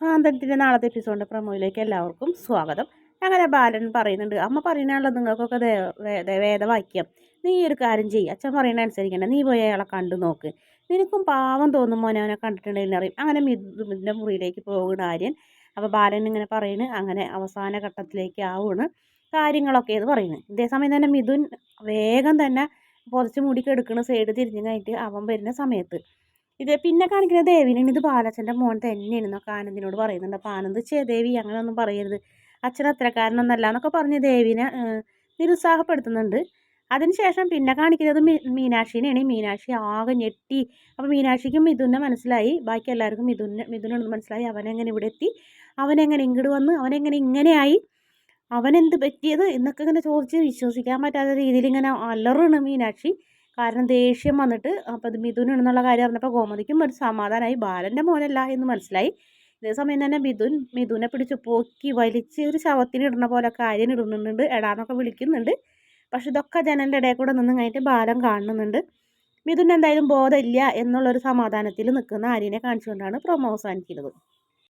സ്വാതന്ത്ര്യത്തിന്റെ നാളത്തെ എപ്പിസോഡിന്റെ പ്രമോയിലേക്ക് എല്ലാവർക്കും സ്വാഗതം. അങ്ങനെ ബാലൻ പറയുന്നുണ്ട് അമ്മ പറയുന്നതാണല്ലോ നിങ്ങൾക്കൊക്കെ വേദവാക്യം. നീ ഒരു കാര്യം ചെയ്യും. അച്ഛൻ പറയുന്ന അനുസരിക്കണ്ട. നീ പോയി അയാളെ കണ്ടു നോക്ക്. നിനക്കും പാവം തോന്നും മോനെ അവനെ കണ്ടിട്ടുണ്ടെങ്കിൽ അറിയും. അങ്ങനെ മിഥുന്റെ മുറിയിലേക്ക് പോകുന്ന ആര്യൻ. അപ്പോൾ ബാലൻ ഇങ്ങനെ പറയുന്നു അങ്ങനെ അവസാന ഘട്ടത്തിലേക്ക് ആവുകയാണ് കാര്യങ്ങളൊക്കെ എന്ന് പറയുന്നത് ഇതേസമയം തന്നെ മിഥുൻ വേഗം തന്നെ പുറച്ച് മുടി സൈഡ് തിരിഞ്ഞു കഴിഞ്ഞിട്ട് അവൻ വരുന്ന സമയത്ത് ഇത് പിന്നെ കാണിക്കുന്ന ദേവിനാണ് ഇത് ബാലച്ചന്റെ മോൻ തന്നെയാണ് എന്നൊക്കെ ആനന്ദിനോട് പറയുന്നുണ്ട്. അപ്പോൾ ആനന്ദ് ചേ ദേവി അങ്ങനെയൊന്നും പറയരുത്. അച്ഛൻ അത്രക്കാരനൊന്നല്ല എന്നൊക്കെ പറഞ്ഞ് ദേവിനെ നിരുത്സാഹപ്പെടുത്തുന്നുണ്ട്. അതിനുശേഷം പിന്നെ കാണിക്കുന്നത് മീനാക്ഷിനെയാണ് മീനാക്ഷി ആകെ ഞെട്ടി. അപ്പോൾ മീനാക്ഷിക്കും മിഥുനെ മനസ്സിലായി. ബാക്കി എല്ലാവർക്കും മിഥുനെ മിഥുനൊന്നും മനസ്സിലായി. അവനെങ്ങനെ ഇവിടെ എത്തി? അവനെങ്ങനെ ഇങ്ങോട്ട് വന്ന്? അവനെങ്ങനെ ഇങ്ങനെയായി അവനെന്ത് പറ്റിയത്? എന്നൊക്കെ ഇങ്ങനെ ചോദിച്ച് വിശ്വസിക്കാൻ പറ്റാത്ത രീതിയിൽ ഇങ്ങനെ അലറാണ് മീനാക്ഷി. കാരണം ദേഷ്യം വന്നിട്ട് അപ്പോൾ അത് മിഥുനാണെന്നുള്ള കാര്യം അറിഞ്ഞപ്പോൾ ഗോമതിക്കും ഒരു സമാധാനമായി ബാലന്റെ മോനല്ല എന്ന് മനസ്സിലായി. ഇതേ സമയം തന്നെ മിഥുൻ മിഥുനെ പിടിച്ച് പോക്കി വലിച്ച് ഒരു ശവത്തിന് ഇടുന്ന പോലെ കാര്യം ഇടുന്നുണ്ട്. എടാന്നൊക്കെ വിളിക്കുന്നുണ്ട്. പക്ഷെ ഇതൊക്കെ ജനലിന്റെ ഇടയിൽ കൂടെ നിന്ന് കഴിഞ്ഞിട്ട് ബാലൻ കാണുന്നുണ്ട്. മിഥുൻ എന്തായാലും ബോധമില്ല എന്നുള്ളൊരു സമാധാനത്തിൽ നിൽക്കുന്ന ആര്യനെ കാണിച്ചുകൊണ്ടാണ് പ്രൊമോ അവസാനിക്കുന്നത്.